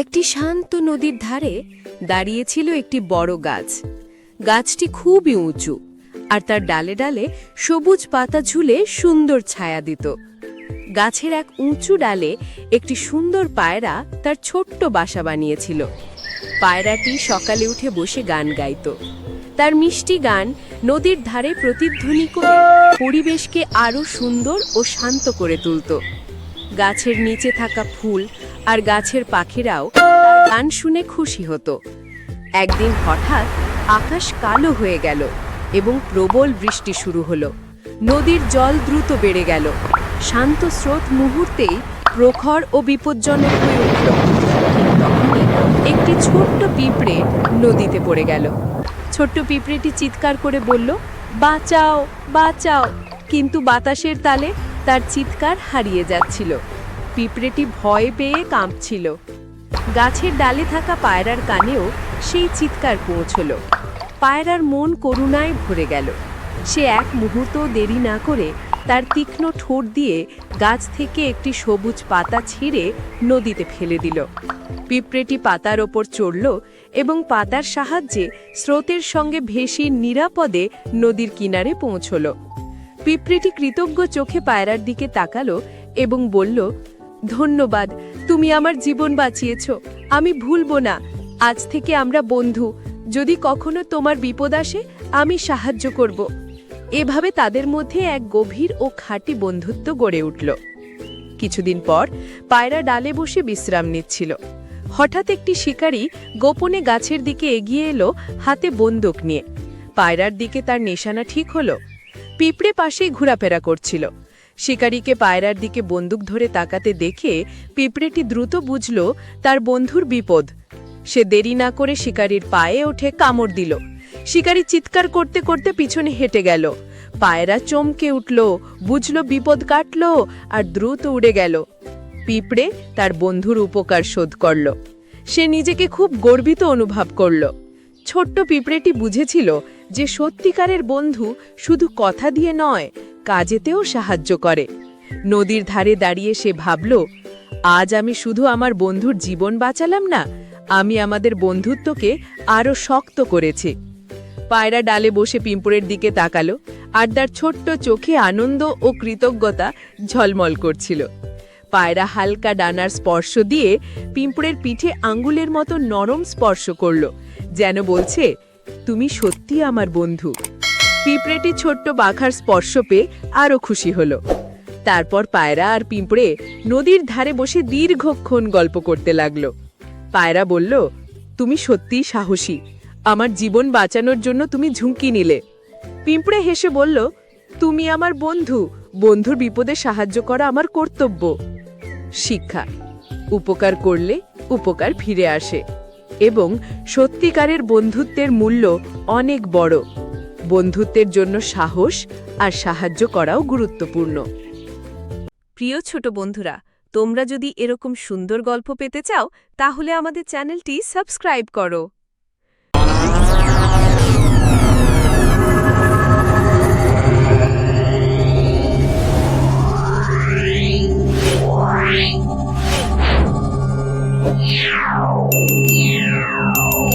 একটি শান্ত নদীর ধারে দাঁড়িয়েছিল একটি বড় গাছ। গাছটি খুবই উঁচু আর তার ডালে ডালে সবুজ পাতা ঝুলে সুন্দর ছায়া দিত। গাছের এক উঁচু ডালে একটি সুন্দর পায়রা তার ছোট্ট বাসা বানিয়েছিল। পায়রাটি সকালে উঠে বসে গান গাইত। তার মিষ্টি গান নদীর ধারে প্রতিধ্বনি করে পরিবেশকে আরও সুন্দর ও শান্ত করে তুলত। গাছের নিচে থাকা ফুল আর গাছের পাখিরাও গান শুনে খুশি হতো। একদিন হঠাৎ আকাশ কালো হয়ে গেল এবং প্রবল বৃষ্টি শুরু হলো। নদীর জল দ্রুত বেড়ে গেল। শান্ত স্রোত মুহূর্তেই প্রখর ও বিপজ্জনক হয়ে উঠল। তখনই একটি ছোট্ট পিঁপড়ে নদীতে পড়ে গেল। ছোট্ট পিঁপড়েটি চিৎকার করে বলল, বাঁচাও বাঁচাও! কিন্তু বাতাসের তালে তার চিৎকার হারিয়ে যাচ্ছিল। পিঁপড়েটি ভয় পেয়ে কাঁপছিল। গাছের ডালে থাকা পায়রার কানেও সেই চিৎকার পৌঁছল। পায়রার মন করুণায় ভরে গেল। সে এক মুহূর্ত দেরি না করে তার তীক্ষ্ণ ঠোঁট দিয়ে গাছ থেকে একটি সবুজ পাতা ছিঁড়ে নদীতে ফেলে দিল। পিঁপড়েটি পাতার ওপর চড়ল এবং পাতার সাহায্যে স্রোতের সঙ্গে ভেসে নিরাপদে নদীর কিনারে পৌঁছল। পিঁপড়েটি কৃতজ্ঞ চোখে পায়রার দিকে তাকালো এবং বলল ধন্যবাদ, তুমি আমার জীবন বাঁচিয়েছ। আমি ভুলব না, আজ থেকে আমরা বন্ধু, যদি কখনো তোমার বিপদ আসে, আমি সাহায্য করব। এভাবে তাদের মধ্যে এক গভীর ও খাঁটি বন্ধুত্ব গড়ে উঠল। কিছুদিন পর, পায়রা ডালে বসে বিশ্রাম নিচ্ছিল। হঠাৎ একটি শিকারী গোপনে গাছের দিকে এগিয়ে এলো হাতে বন্দুক নিয়ে। পায়রার দিকে তার নিশানা ঠিক হলো। পিঁপড়ে পাশেই ঘোরাফেরা করছিল। শিকারীকে পায়রার দিকে বন্দুক ধরে তাকাতে দেখে পিঁপড়েটি দ্রুত বুঝল তার বন্ধুর বিপদ। সে দেরি না করে শিকারীর পায়ে ওঠে কামড় দিল। শিকারী চিৎকার করতে করতে পিছনে হেঁটে গেল। পায়রা চমকে উঠল, বুঝল বিপদ কাটল আর দ্রুত উড়ে গেল। পিঁপড়ে তার বন্ধুর উপকার শোধ করল। সে নিজেকে খুব গর্বিত অনুভব করল। ছোট্ট পিঁপড়েটি বুঝেছিল যে সত্যিকারের বন্ধু শুধু কথা দিয়ে নয় কাজেতেও সাহায্য করে। নদীর ধারে দাঁড়িয়ে সে ভাবল, আজ আমি শুধু আমার বন্ধুর জীবন বাঁচালাম না, আমি আমাদের বন্ধুত্বকে আরও শক্ত করেছি। পায়রা ডালে বসে পিঁপড়ের দিকে তাকালো, আর তার ছোট্ট চোখে আনন্দ ও কৃতজ্ঞতা ঝলমল করছিল। পায়রা হালকা ডানার স্পর্শ দিয়ে পিঁপড়ের পিঠে আঙ্গুলের মতো নরম স্পর্শ করল, যেন বলছে, তুমি সত্যি আমার বন্ধু। পিঁপড়েটি ছোট্ট বাঘার স্পর্শ পেয়ে আরও খুশি হলো। তারপর পায়রা আর পিঁপড়ে নদীর ধারে বসে দীর্ঘক্ষণ গল্প করতে লাগল। পায়রা বলল, তুমি সত্যিই সাহসী। আমার জীবন বাঁচানোর জন্য তুমি ঝুঁকি নিলে। পিঁপড়ে হেসে বলল, তুমি আমার বন্ধু। বন্ধুর বিপদে সাহায্য করা আমার কর্তব্য। শিক্ষা, উপকার করলে উপকার ফিরে আসে এবং সত্যিকারের বন্ধুত্বের মূল্য অনেক বড়। বন্ধুত্বের জন্য সাহস আর সাহায্য করাও গুরুত্বপূর্ণ। প্রিয় ছোট বন্ধুরা, তোমরা যদি এরকম সুন্দর গল্প পেতে চাও, তাহলে আমাদের চ্যানেলটি সাবস্ক্রাইব করো।